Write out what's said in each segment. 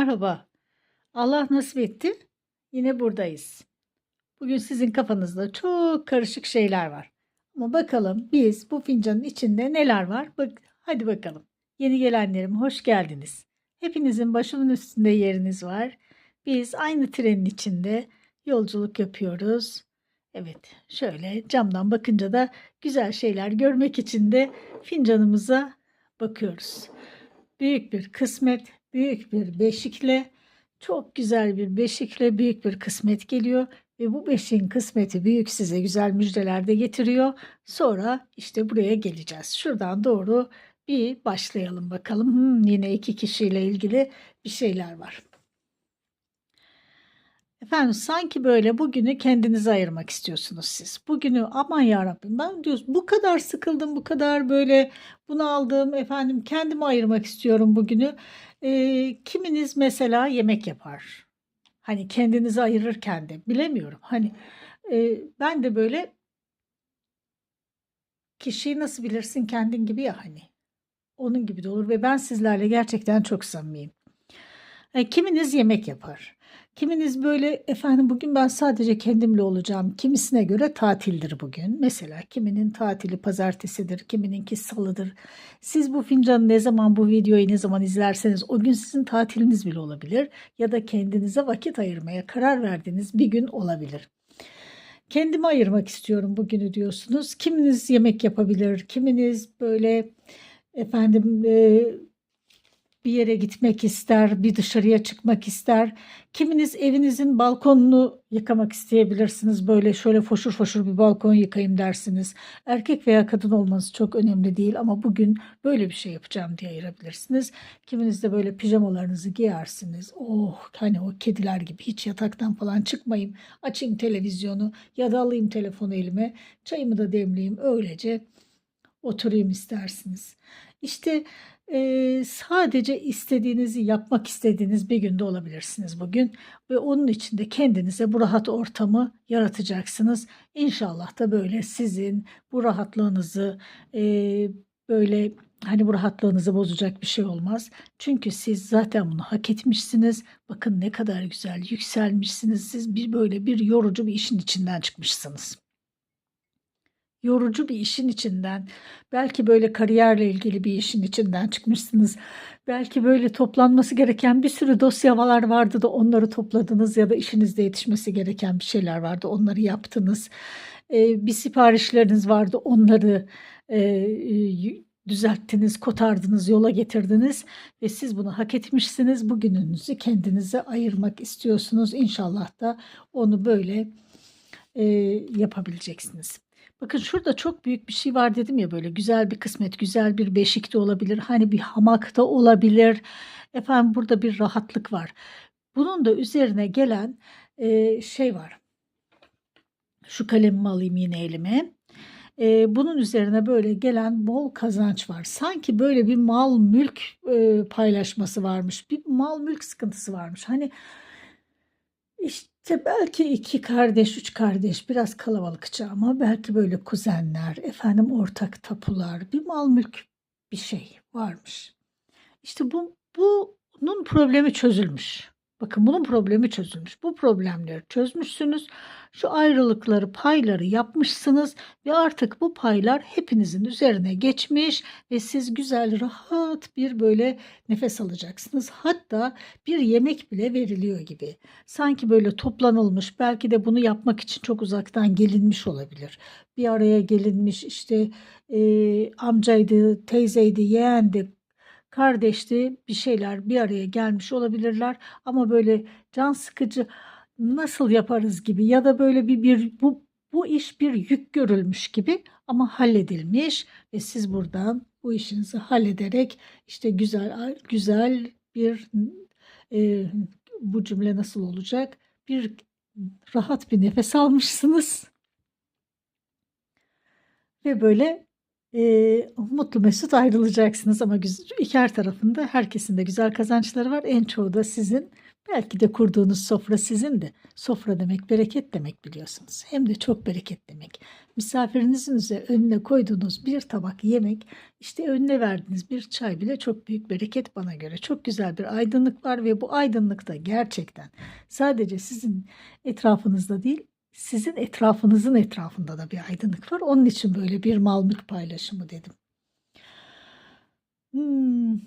Merhaba. Allah nasip etti. Yine buradayız. Bugün sizin kafanızda çok karışık şeyler var. Ama bakalım biz bu fincanın içinde neler var? Bak, hadi bakalım. Yeni gelenlerim hoş geldiniz. Hepinizin başımın üstünde yeriniz var. Biz aynı trenin içinde yolculuk yapıyoruz. Evet, şöyle camdan bakınca da güzel şeyler görmek için de fincanımıza bakıyoruz. Büyük bir kısmet, büyük bir beşikle, çok güzel bir beşikle büyük bir kısmet geliyor ve bu beşiğin kısmeti büyük size güzel müjdeler de getiriyor. Sonra işte buraya geleceğiz. Şuradan doğru bir başlayalım bakalım. Hmm, yine iki kişiyle ilgili bir şeyler var. Efendim sanki böyle bugünü kendinize ayırmak istiyorsunuz siz. Bugünü aman ya Rabbim ben diyoruz bu kadar sıkıldım bu kadar böyle bunu aldım efendim kendime ayırmak istiyorum bugünü. Ee, kiminiz mesela yemek yapar. Hani kendinizi ayırırken de bilemiyorum. Hani e, ben de böyle kişiyi nasıl bilirsin kendin gibi ya hani. Onun gibi de olur ve ben sizlerle gerçekten çok samimiyim. E, kiminiz yemek yapar. Kiminiz böyle efendim bugün ben sadece kendimle olacağım. Kimisine göre tatildir bugün. Mesela kiminin tatili pazartesidir, kimininki salıdır. Siz bu fincanı ne zaman bu videoyu ne zaman izlerseniz o gün sizin tatiliniz bile olabilir. Ya da kendinize vakit ayırmaya karar verdiğiniz bir gün olabilir. Kendime ayırmak istiyorum bugünü diyorsunuz. Kiminiz yemek yapabilir, kiminiz böyle efendim e, bir yere gitmek ister, bir dışarıya çıkmak ister. Kiminiz evinizin balkonunu yıkamak isteyebilirsiniz. Böyle şöyle foşur foşur bir balkon yıkayayım dersiniz. Erkek veya kadın olmanız çok önemli değil ama bugün böyle bir şey yapacağım diye ayırabilirsiniz. Kiminiz de böyle pijamalarınızı giyersiniz. Oh hani o kediler gibi hiç yataktan falan çıkmayayım. Açayım televizyonu ya da alayım telefonu elime. Çayımı da demleyeyim öylece oturayım istersiniz. İşte Eee, sadece istediğinizi yapmak istediğiniz bir günde olabilirsiniz bugün ve onun için de kendinize bu rahat ortamı yaratacaksınız. İnşallah da böyle sizin bu rahatlığınızı eee, böyle hani bu rahatlığınızı bozacak bir şey olmaz. Çünkü siz zaten bunu hak etmişsiniz. Bakın ne kadar güzel yükselmişsiniz. Siz bir böyle bir yorucu bir işin içinden çıkmışsınız yorucu bir işin içinden, belki böyle kariyerle ilgili bir işin içinden çıkmışsınız. Belki böyle toplanması gereken bir sürü dosyalar vardı da onları topladınız ya da işinizde yetişmesi gereken bir şeyler vardı onları yaptınız. Ee, bir siparişleriniz vardı onları e, düzelttiniz, kotardınız, yola getirdiniz ve siz bunu hak etmişsiniz. Bugününüzü kendinize ayırmak istiyorsunuz. İnşallah da onu böyle e, yapabileceksiniz. Bakın şurada çok büyük bir şey var dedim ya böyle güzel bir kısmet, güzel bir beşik de olabilir. Hani bir hamak da olabilir. Efendim burada bir rahatlık var. Bunun da üzerine gelen e, şey var. Şu kalemimi alayım yine elime. E, bunun üzerine böyle gelen bol kazanç var. Sanki böyle bir mal mülk e, paylaşması varmış. Bir mal mülk sıkıntısı varmış. Hani işte belki iki kardeş, üç kardeş biraz kalabalıkça ama belki böyle kuzenler, efendim ortak tapular, bir mal mülk bir şey varmış. İşte bu bunun problemi çözülmüş. Bakın bunun problemi çözülmüş. Bu problemleri çözmüşsünüz. Şu ayrılıkları, payları yapmışsınız ve artık bu paylar hepinizin üzerine geçmiş ve siz güzel, rahat bir böyle nefes alacaksınız. Hatta bir yemek bile veriliyor gibi. Sanki böyle toplanılmış, belki de bunu yapmak için çok uzaktan gelinmiş olabilir. Bir araya gelinmiş işte e, amcaydı, teyzeydi, yeğendi, kardeşti bir şeyler bir araya gelmiş olabilirler. Ama böyle can sıkıcı nasıl yaparız? gibi ya da böyle bir, bir bu bu iş bir yük görülmüş gibi ama halledilmiş ve siz buradan bu işinizi hallederek işte güzel güzel bir e, bu cümle nasıl olacak? Bir rahat bir nefes almışsınız. Ve böyle Eee, mutlu mesut ayrılacaksınız ama iki her tarafında herkesin de güzel kazançları var. En çoğu da sizin. Belki de kurduğunuz sofra sizin de. Sofra demek bereket demek biliyorsunuz. Hem de çok bereket demek. Misafirinizin önüne koyduğunuz bir tabak yemek, işte önüne verdiğiniz bir çay bile çok büyük bereket bana göre. Çok güzel bir aydınlık var ve bu aydınlık da gerçekten sadece sizin etrafınızda değil, sizin etrafınızın etrafında da bir aydınlık var. Onun için böyle bir mal mülk paylaşımı dedim. Hmm.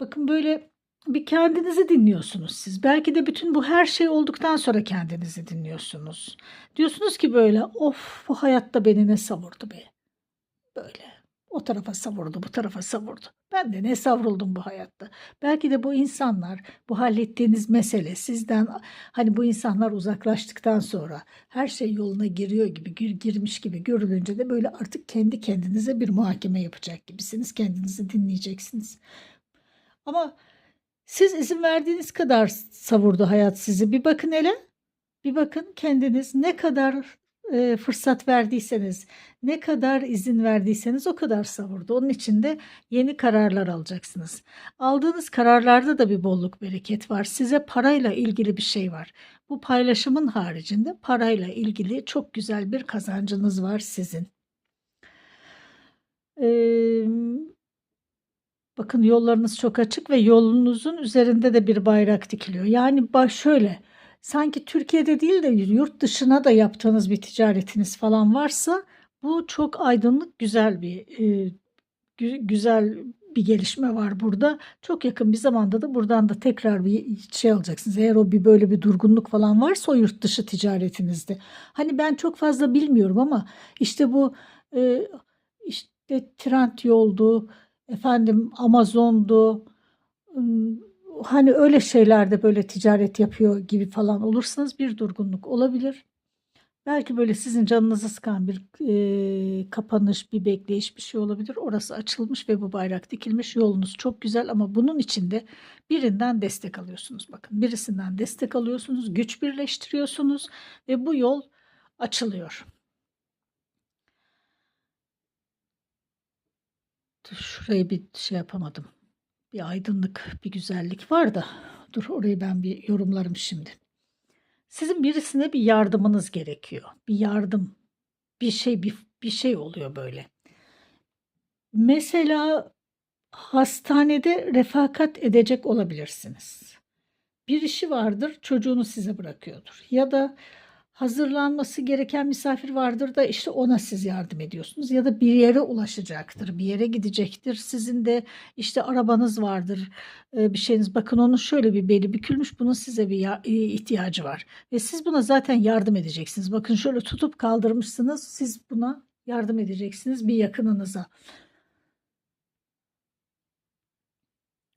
Bakın böyle bir kendinizi dinliyorsunuz siz. Belki de bütün bu her şey olduktan sonra kendinizi dinliyorsunuz. Diyorsunuz ki böyle of bu hayatta beni ne savurdu be. Böyle o tarafa savurdu bu tarafa savurdu. Ben de ne savruldum bu hayatta. Belki de bu insanlar bu hallettiğiniz mesele sizden hani bu insanlar uzaklaştıktan sonra her şey yoluna giriyor gibi gir, girmiş gibi görülünce de böyle artık kendi kendinize bir muhakeme yapacak gibisiniz. Kendinizi dinleyeceksiniz. Ama siz izin verdiğiniz kadar savurdu hayat sizi. Bir bakın hele. Bir bakın kendiniz ne kadar e, fırsat verdiyseniz, ne kadar izin verdiyseniz o kadar savurdu. Onun için de yeni kararlar alacaksınız. Aldığınız kararlarda da bir bolluk bereket var. Size parayla ilgili bir şey var. Bu paylaşımın haricinde parayla ilgili çok güzel bir kazancınız var sizin. Eee Bakın yollarınız çok açık ve yolunuzun üzerinde de bir bayrak dikiliyor. Yani şöyle sanki Türkiye'de değil de yurt dışına da yaptığınız bir ticaretiniz falan varsa bu çok aydınlık güzel bir e, gü- güzel bir gelişme var burada. Çok yakın bir zamanda da buradan da tekrar bir şey alacaksınız. Eğer o bir böyle bir durgunluk falan varsa o yurt dışı ticaretinizde. Hani ben çok fazla bilmiyorum ama işte bu e, işte Trendyol'du, efendim Amazon'du, hani öyle şeylerde böyle ticaret yapıyor gibi falan olursanız bir durgunluk olabilir. Belki böyle sizin canınızı sıkan bir e, kapanış, bir bekleyiş bir şey olabilir. Orası açılmış ve bu bayrak dikilmiş. Yolunuz çok güzel ama bunun içinde birinden destek alıyorsunuz. Bakın birisinden destek alıyorsunuz, güç birleştiriyorsunuz ve bu yol açılıyor. Şurayı bir şey yapamadım. Bir aydınlık, bir güzellik var da. Dur orayı ben bir yorumlarım şimdi. Sizin birisine bir yardımınız gerekiyor. Bir yardım, bir şey bir, bir şey oluyor böyle. Mesela hastanede refakat edecek olabilirsiniz. Bir işi vardır, çocuğunu size bırakıyordur. Ya da hazırlanması gereken misafir vardır da işte ona siz yardım ediyorsunuz ya da bir yere ulaşacaktır, bir yere gidecektir. Sizin de işte arabanız vardır, e, bir şeyiniz. Bakın onun şöyle bir beli bükülmüş, bunun size bir e, ihtiyacı var ve siz buna zaten yardım edeceksiniz. Bakın şöyle tutup kaldırmışsınız, siz buna yardım edeceksiniz bir yakınınıza.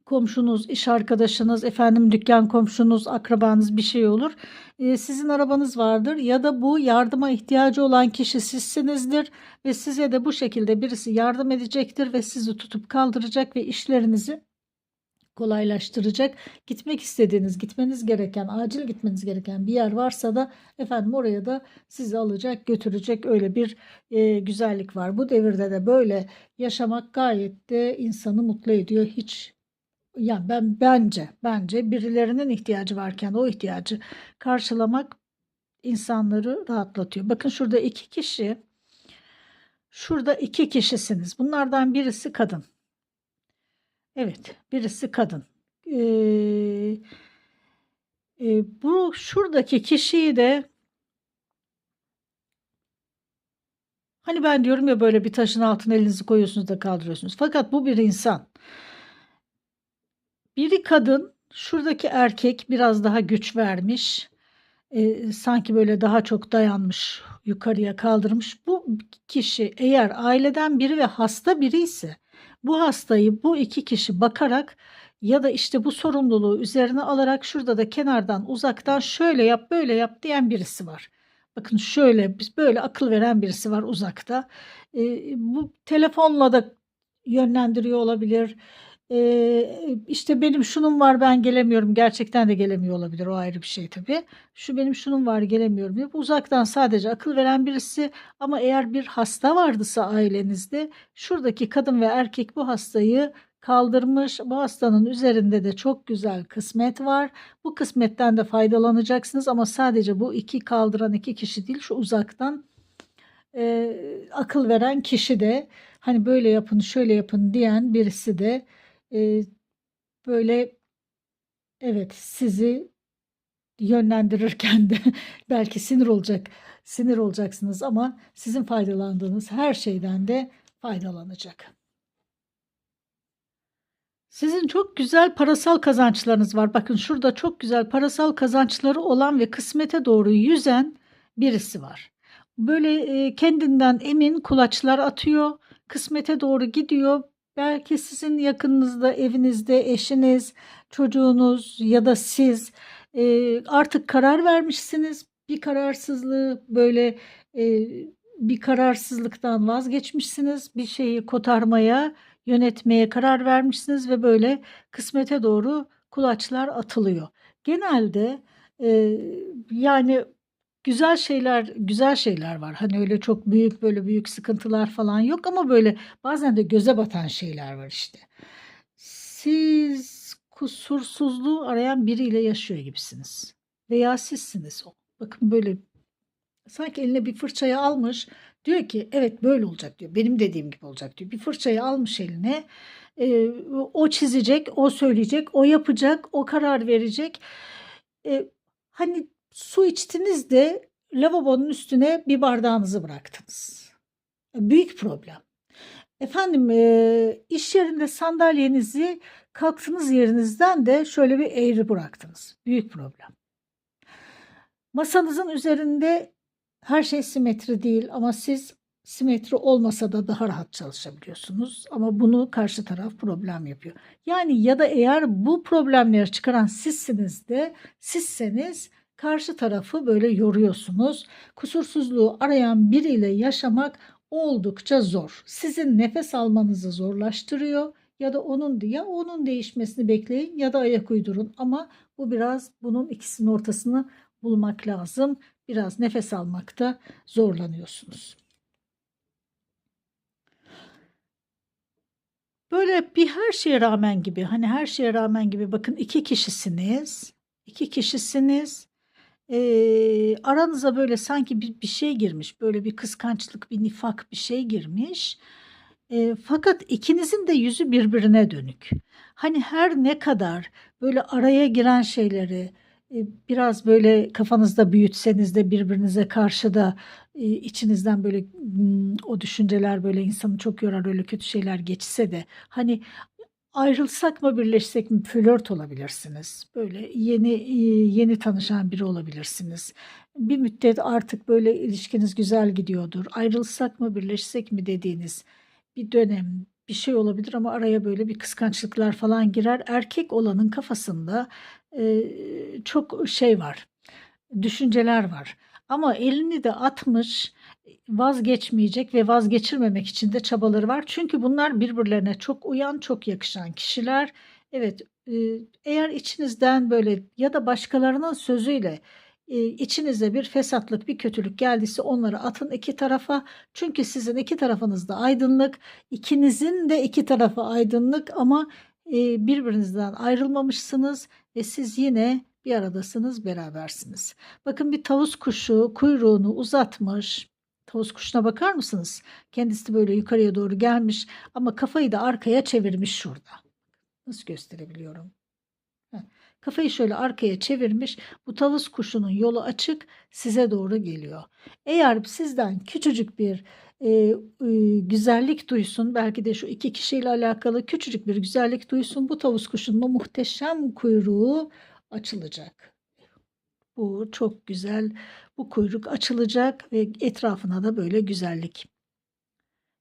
Komşunuz, iş arkadaşınız, efendim dükkan komşunuz, akrabanız bir şey olur. Ee, sizin arabanız vardır ya da bu yardıma ihtiyacı olan kişi sizsinizdir ve size de bu şekilde birisi yardım edecektir ve sizi tutup kaldıracak ve işlerinizi kolaylaştıracak. Gitmek istediğiniz, gitmeniz gereken, acil gitmeniz gereken bir yer varsa da efendim oraya da sizi alacak, götürecek öyle bir e, güzellik var. Bu devirde de böyle yaşamak gayet de insanı mutlu ediyor. Hiç ya ben bence bence birilerinin ihtiyacı varken o ihtiyacı karşılamak insanları rahatlatıyor. Bakın şurada iki kişi, şurada iki kişisiniz. Bunlardan birisi kadın. Evet, birisi kadın. Ee, e, bu şuradaki kişiyi de hani ben diyorum ya böyle bir taşın altına elinizi koyuyorsunuz da kaldırıyorsunuz. Fakat bu bir insan. Biri kadın, şuradaki erkek biraz daha güç vermiş. Eee, sanki böyle daha çok dayanmış, yukarıya kaldırmış. Bu kişi eğer aileden biri ve hasta biri ise bu hastayı bu iki kişi bakarak ya da işte bu sorumluluğu üzerine alarak şurada da kenardan uzaktan şöyle yap böyle yap diyen birisi var. Bakın şöyle böyle akıl veren birisi var uzakta. Eee, bu telefonla da yönlendiriyor olabilir Eee, işte benim şunun var ben gelemiyorum. Gerçekten de gelemiyor olabilir. O ayrı bir şey tabii. Şu benim şunun var gelemiyorum diye uzaktan sadece akıl veren birisi ama eğer bir hasta vardısa ailenizde şuradaki kadın ve erkek bu hastayı kaldırmış. Bu hastanın üzerinde de çok güzel kısmet var. Bu kısmetten de faydalanacaksınız ama sadece bu iki kaldıran iki kişi değil şu uzaktan eee, akıl veren kişi de hani böyle yapın şöyle yapın diyen birisi de böyle evet sizi yönlendirirken de belki sinir olacak sinir olacaksınız ama sizin faydalandığınız her şeyden de faydalanacak. Sizin çok güzel parasal kazançlarınız var. Bakın şurada çok güzel parasal kazançları olan ve kısmete doğru yüzen birisi var. Böyle kendinden emin kulaçlar atıyor, kısmete doğru gidiyor. Belki sizin yakınınızda, evinizde, eşiniz, çocuğunuz ya da siz e, artık karar vermişsiniz. Bir kararsızlığı böyle e, bir kararsızlıktan vazgeçmişsiniz. Bir şeyi kotarmaya, yönetmeye karar vermişsiniz ve böyle kısmete doğru kulaçlar atılıyor. Genelde e, yani güzel şeyler güzel şeyler var. Hani öyle çok büyük böyle büyük sıkıntılar falan yok ama böyle bazen de göze batan şeyler var işte. Siz kusursuzluğu arayan biriyle yaşıyor gibisiniz. Veya sizsiniz o. Bakın böyle sanki eline bir fırçayı almış. Diyor ki evet böyle olacak diyor. Benim dediğim gibi olacak diyor. Bir fırçayı almış eline. e, o çizecek, o söyleyecek, o yapacak, o karar verecek. E, hani su içtiniz de lavabonun üstüne bir bardağınızı bıraktınız. Büyük problem. Efendim e, iş yerinde sandalyenizi kalktığınız yerinizden de şöyle bir eğri bıraktınız. Büyük problem. Masanızın üzerinde her şey simetri değil ama siz simetri olmasa da daha rahat çalışabiliyorsunuz. Ama bunu karşı taraf problem yapıyor. Yani ya da eğer bu problemleri çıkaran sizsiniz de sizseniz karşı tarafı böyle yoruyorsunuz. Kusursuzluğu arayan biriyle yaşamak oldukça zor. Sizin nefes almanızı zorlaştırıyor ya da onun ya onun değişmesini bekleyin ya da ayak uydurun ama bu biraz bunun ikisinin ortasını bulmak lazım. Biraz nefes almakta zorlanıyorsunuz. Böyle bir her şeye rağmen gibi hani her şeye rağmen gibi bakın iki kişisiniz. iki kişisiniz. Ee, aranıza böyle sanki bir, bir şey girmiş. Böyle bir kıskançlık, bir nifak bir şey girmiş. Ee, fakat ikinizin de yüzü birbirine dönük. Hani her ne kadar böyle araya giren şeyleri e, biraz böyle kafanızda büyütseniz de birbirinize karşı da e, içinizden böyle m, o düşünceler böyle insanı çok yorar öyle kötü şeyler geçse de hani ayrılsak mı birleşsek mi flört olabilirsiniz. Böyle yeni e, yeni tanışan biri olabilirsiniz. Bir müddet artık böyle ilişkiniz güzel gidiyordur. Ayrılsak mı birleşsek mi dediğiniz bir dönem bir şey olabilir ama araya böyle bir kıskançlıklar falan girer. Erkek olanın kafasında e, çok şey var, düşünceler var. Ama elini de atmış, vazgeçmeyecek ve vazgeçirmemek için de çabaları var. Çünkü bunlar birbirlerine çok uyan, çok yakışan kişiler. Evet, e, eğer içinizden böyle ya da başkalarının sözüyle e, içinize bir fesatlık, bir kötülük geldiyse onları atın iki tarafa. Çünkü sizin iki tarafınızda aydınlık, ikinizin de iki tarafı aydınlık ama e, birbirinizden ayrılmamışsınız ve siz yine bir aradasınız, berabersiniz. Bakın bir tavus kuşu kuyruğunu uzatmış. Tavus kuşuna bakar mısınız? Kendisi böyle yukarıya doğru gelmiş ama kafayı da arkaya çevirmiş şurada. Nasıl gösterebiliyorum? Kafayı şöyle arkaya çevirmiş. Bu tavus kuşunun yolu açık size doğru geliyor. Eğer sizden küçücük bir e, e, güzellik duysun, belki de şu iki kişiyle alakalı küçücük bir güzellik duysun, bu tavus kuşunun muhteşem kuyruğu açılacak. Bu çok güzel. Bu kuyruk açılacak ve etrafına da böyle güzellik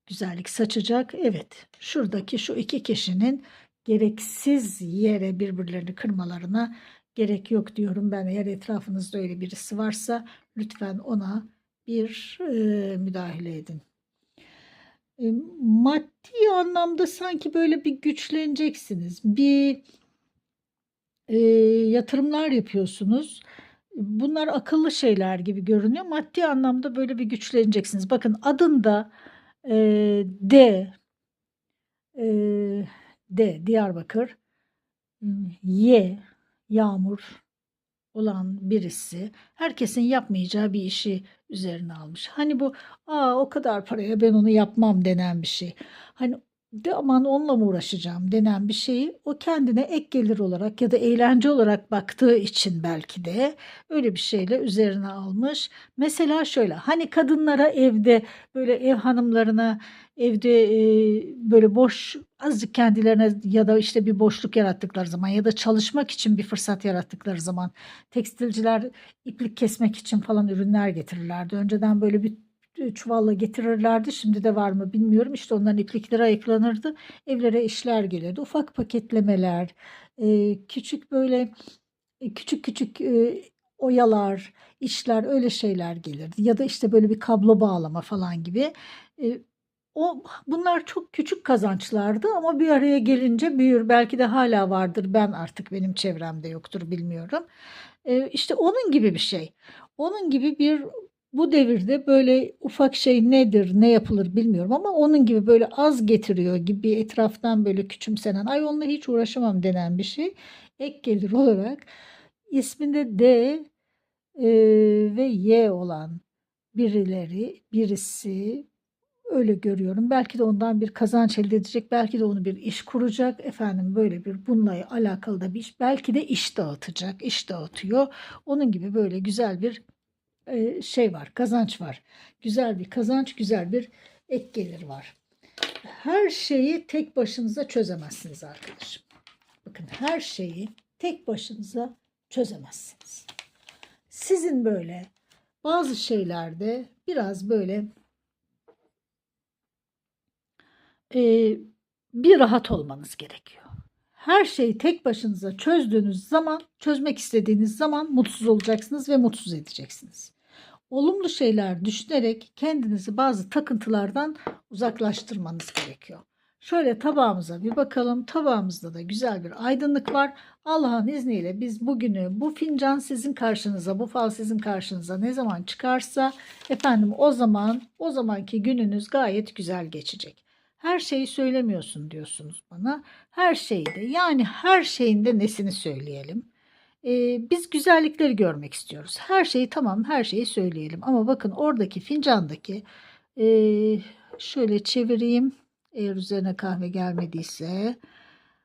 güzellik saçacak. Evet, şuradaki şu iki kişinin gereksiz yere birbirlerini kırmalarına gerek yok diyorum ben. Eğer etrafınızda öyle birisi varsa lütfen ona bir e, müdahale edin. e, maddi anlamda sanki böyle bir güçleneceksiniz. Bir e, yatırımlar yapıyorsunuz. Bunlar akıllı şeyler gibi görünüyor. Maddi anlamda böyle bir güçleneceksiniz. Bakın adında e, D, e, D Diyarbakır, Y Yağmur olan birisi herkesin yapmayacağı bir işi üzerine almış. Hani bu aa o kadar paraya ben onu yapmam denen bir şey. Hani de aman onunla mı uğraşacağım denen bir şeyi o kendine ek gelir olarak ya da eğlence olarak baktığı için belki de öyle bir şeyle üzerine almış. Mesela şöyle hani kadınlara evde böyle ev hanımlarına evde e, böyle boş azıcık kendilerine ya da işte bir boşluk yarattıkları zaman ya da çalışmak için bir fırsat yarattıkları zaman tekstilciler iplik kesmek için falan ürünler getirirlerdi. Önceden böyle bir çuvalla getirirlerdi. Şimdi de var mı bilmiyorum. İşte onların iplikleri ayıklanırdı. Evlere işler gelirdi. Ufak paketlemeler, e, küçük böyle e, küçük küçük e, oyalar, işler öyle şeyler gelirdi. Ya da işte böyle bir kablo bağlama falan gibi. E, o bunlar çok küçük kazançlardı ama bir araya gelince büyür. Belki de hala vardır. Ben artık benim çevremde yoktur bilmiyorum. E, işte onun gibi bir şey. Onun gibi bir bu devirde böyle ufak şey nedir, ne yapılır bilmiyorum ama onun gibi böyle az getiriyor gibi etraftan böyle küçümsenen, ay onunla hiç uğraşamam denen bir şey ek gelir olarak isminde D e, ve Y olan birileri, birisi öyle görüyorum. Belki de ondan bir kazanç elde edecek, belki de onu bir iş kuracak. Efendim böyle bir bununla alakalı da bir iş, belki de iş dağıtacak, iş dağıtıyor. Onun gibi böyle güzel bir e, şey var, kazanç var. Güzel bir kazanç, güzel bir ek gelir var. Her şeyi tek başınıza çözemezsiniz arkadaşım. Bakın her şeyi tek başınıza çözemezsiniz. Sizin böyle bazı şeylerde biraz böyle e, bir rahat olmanız gerekiyor. Her şeyi tek başınıza çözdüğünüz zaman, çözmek istediğiniz zaman mutsuz olacaksınız ve mutsuz edeceksiniz. Olumlu şeyler düşünerek kendinizi bazı takıntılardan uzaklaştırmanız gerekiyor. Şöyle tabağımıza bir bakalım. Tabağımızda da güzel bir aydınlık var. Allah'ın izniyle biz bugünü bu fincan sizin karşınıza, bu fal sizin karşınıza ne zaman çıkarsa efendim o zaman o zamanki gününüz gayet güzel geçecek. Her şeyi söylemiyorsun diyorsunuz bana. Her şeyde yani her şeyinde nesini söyleyelim. Ee, biz güzellikleri görmek istiyoruz. Her şeyi tamam her şeyi söyleyelim. Ama bakın oradaki fincandaki e, şöyle çevireyim. Eğer üzerine kahve gelmediyse.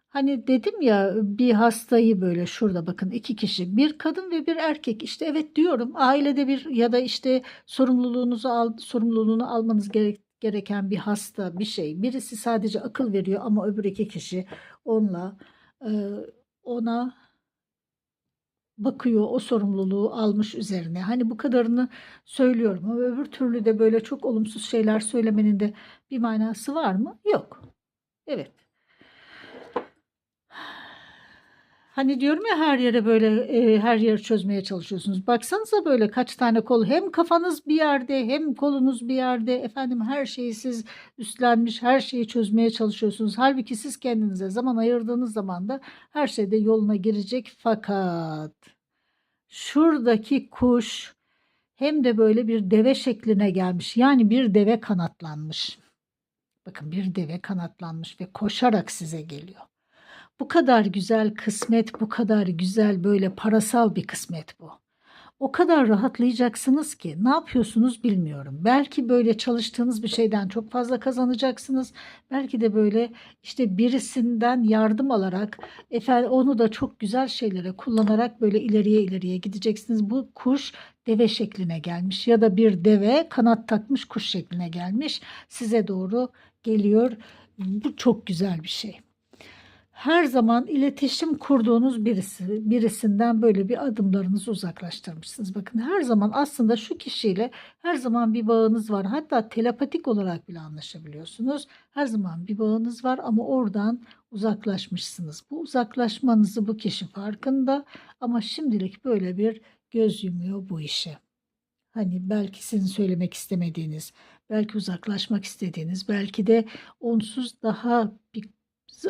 Hani dedim ya bir hastayı böyle şurada bakın iki kişi bir kadın ve bir erkek işte evet diyorum ailede bir ya da işte sorumluluğunuzu al, sorumluluğunu almanız gerek, gereken bir hasta bir şey birisi sadece akıl veriyor ama öbür iki kişi onunla e, ona bakıyor o sorumluluğu almış üzerine. Hani bu kadarını söylüyorum ama öbür türlü de böyle çok olumsuz şeyler söylemenin de bir manası var mı? Yok. Evet. Hani diyorum ya her yere böyle e, her yeri çözmeye çalışıyorsunuz. Baksanıza böyle kaç tane kol hem kafanız bir yerde hem kolunuz bir yerde efendim her şeyi siz üstlenmiş her şeyi çözmeye çalışıyorsunuz. Halbuki siz kendinize zaman ayırdığınız zaman da her şey de yoluna girecek fakat şuradaki kuş hem de böyle bir deve şekline gelmiş. Yani bir deve kanatlanmış. Bakın bir deve kanatlanmış ve koşarak size geliyor. Bu kadar güzel kısmet, bu kadar güzel böyle parasal bir kısmet bu. O kadar rahatlayacaksınız ki ne yapıyorsunuz bilmiyorum. Belki böyle çalıştığınız bir şeyden çok fazla kazanacaksınız. Belki de böyle işte birisinden yardım alarak efendim onu da çok güzel şeylere kullanarak böyle ileriye ileriye gideceksiniz. Bu kuş deve şekline gelmiş ya da bir deve kanat takmış kuş şekline gelmiş. Size doğru geliyor. Bu çok güzel bir şey her zaman iletişim kurduğunuz birisi, birisinden böyle bir adımlarınızı uzaklaştırmışsınız. Bakın her zaman aslında şu kişiyle her zaman bir bağınız var. Hatta telepatik olarak bile anlaşabiliyorsunuz. Her zaman bir bağınız var ama oradan uzaklaşmışsınız. Bu uzaklaşmanızı bu kişi farkında ama şimdilik böyle bir göz yumuyor bu işe. Hani belki sizin söylemek istemediğiniz, belki uzaklaşmak istediğiniz, belki de onsuz daha bir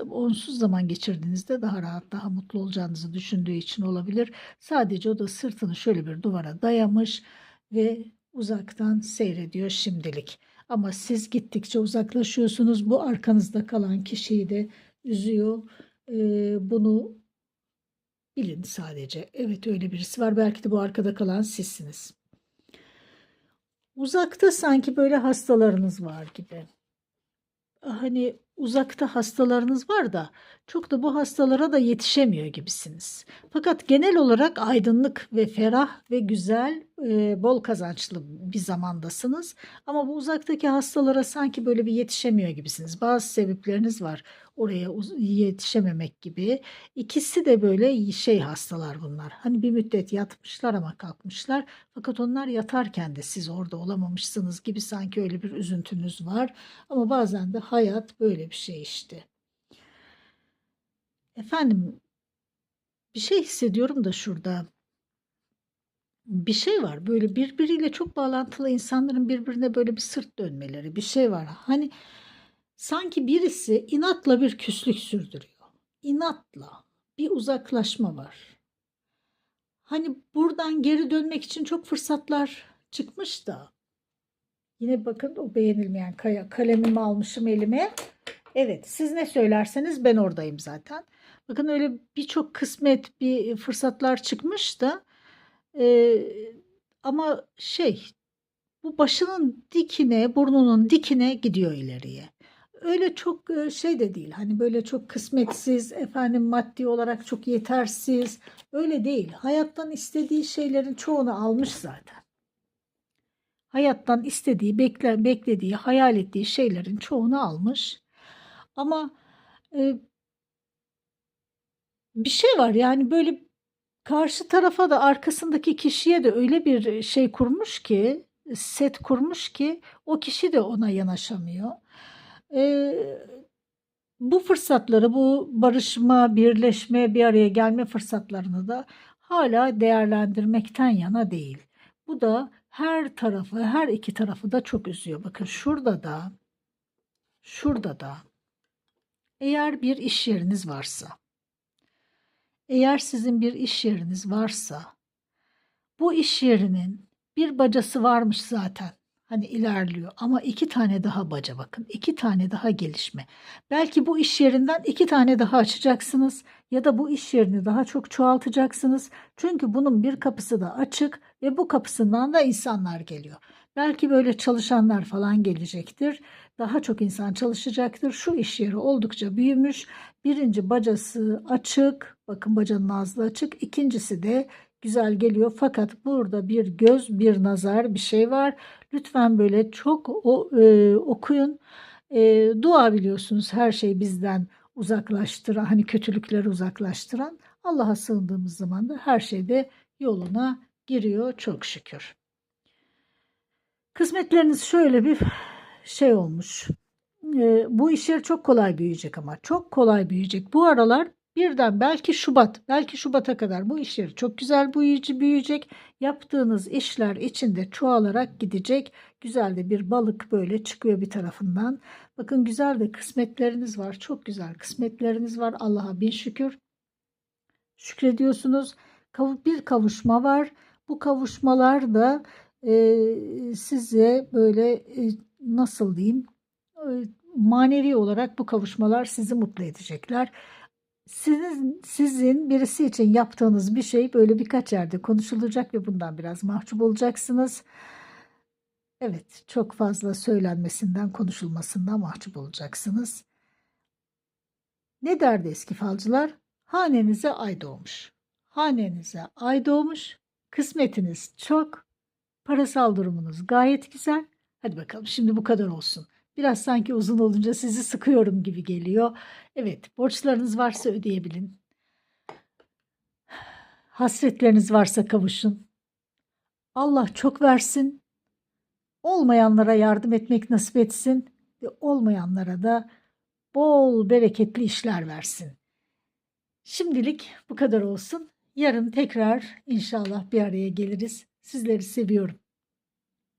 onsuz zaman geçirdiğinizde daha rahat, daha mutlu olacağınızı düşündüğü için olabilir. Sadece o da sırtını şöyle bir duvara dayamış ve uzaktan seyrediyor şimdilik. Ama siz gittikçe uzaklaşıyorsunuz. Bu arkanızda kalan kişiyi de üzüyor. Ee, bunu bilin sadece. Evet öyle birisi var. Belki de bu arkada kalan sizsiniz. Uzakta sanki böyle hastalarınız var gibi. Hani uzakta hastalarınız var da çok da bu hastalara da yetişemiyor gibisiniz. Fakat genel olarak aydınlık ve ferah ve güzel, e, bol kazançlı bir zamandasınız. Ama bu uzaktaki hastalara sanki böyle bir yetişemiyor gibisiniz. Bazı sebepleriniz var oraya yetişememek gibi. İkisi de böyle şey hastalar bunlar. Hani bir müddet yatmışlar ama kalkmışlar. Fakat onlar yatarken de siz orada olamamışsınız gibi sanki öyle bir üzüntünüz var. Ama bazen de hayat böyle bir şey işte. Efendim bir şey hissediyorum da şurada. Bir şey var böyle birbiriyle çok bağlantılı insanların birbirine böyle bir sırt dönmeleri bir şey var. Hani sanki birisi inatla bir küslük sürdürüyor. İnatla bir uzaklaşma var. Hani buradan geri dönmek için çok fırsatlar çıkmış da. Yine bakın o beğenilmeyen kaya kalemimi almışım elime. Evet siz ne söylerseniz ben oradayım zaten. Bakın öyle birçok kısmet bir fırsatlar çıkmış da e, ama şey bu başının dikine burnunun dikine gidiyor ileriye. Öyle çok e, şey de değil hani böyle çok kısmetsiz efendim maddi olarak çok yetersiz öyle değil. Hayattan istediği şeylerin çoğunu almış zaten. Hayattan istediği, bekle, beklediği, hayal ettiği şeylerin çoğunu almış. Ama e, bir şey var yani böyle karşı tarafa da arkasındaki kişiye de öyle bir şey kurmuş ki set kurmuş ki o kişi de ona yanaşamıyor. Ee, bu fırsatları, bu barışma, birleşme, bir araya gelme fırsatlarını da hala değerlendirmekten yana değil. Bu da her tarafı, her iki tarafı da çok üzüyor. Bakın şurada da, şurada da eğer bir iş yeriniz varsa, eğer sizin bir iş yeriniz varsa, bu iş yerinin bir bacası varmış zaten. Hani ilerliyor ama iki tane daha baca bakın. iki tane daha gelişme. Belki bu iş yerinden iki tane daha açacaksınız ya da bu iş yerini daha çok çoğaltacaksınız. Çünkü bunun bir kapısı da açık ve bu kapısından da insanlar geliyor. Belki böyle çalışanlar falan gelecektir. Daha çok insan çalışacaktır. Şu iş yeri oldukça büyümüş. Birinci bacası açık. Bakın bacanın ağzı açık. İkincisi de güzel geliyor. Fakat burada bir göz, bir nazar bir şey var. Lütfen böyle çok o, e, okuyun. E, dua biliyorsunuz her şey bizden uzaklaştıran, hani kötülükleri uzaklaştıran. Allah'a sığındığımız zaman da her şey de yoluna giriyor çok şükür. Kısmetleriniz şöyle bir şey olmuş. E, bu işler çok kolay büyüyecek ama çok kolay büyüyecek. Bu aralar birden belki Şubat, belki Şubat'a kadar bu işleri çok güzel büyüyücü büyüyecek. Yaptığınız işler içinde çoğalarak gidecek. Güzel de bir balık böyle çıkıyor bir tarafından. Bakın güzel de kısmetleriniz var. Çok güzel kısmetleriniz var. Allah'a bin şükür. Şükrediyorsunuz. Bir kavuşma var. Bu kavuşmalar da e, size böyle e, nasıl diyeyim e, manevi olarak bu kavuşmalar sizi mutlu edecekler. Sizin, sizin birisi için yaptığınız bir şey böyle birkaç yerde konuşulacak ve bundan biraz mahcup olacaksınız. Evet, çok fazla söylenmesinden, konuşulmasından mahcup olacaksınız. Ne derdi eski falcılar? Hanenize ay doğmuş. Hanenize ay doğmuş. Kısmetiniz çok. Parasal durumunuz gayet güzel. Hadi bakalım şimdi bu kadar olsun. Biraz sanki uzun olunca sizi sıkıyorum gibi geliyor. Evet, borçlarınız varsa ödeyebilin. Hasretleriniz varsa kavuşun. Allah çok versin. Olmayanlara yardım etmek nasip etsin ve olmayanlara da bol bereketli işler versin. Şimdilik bu kadar olsun. Yarın tekrar inşallah bir araya geliriz. Sizleri seviyorum.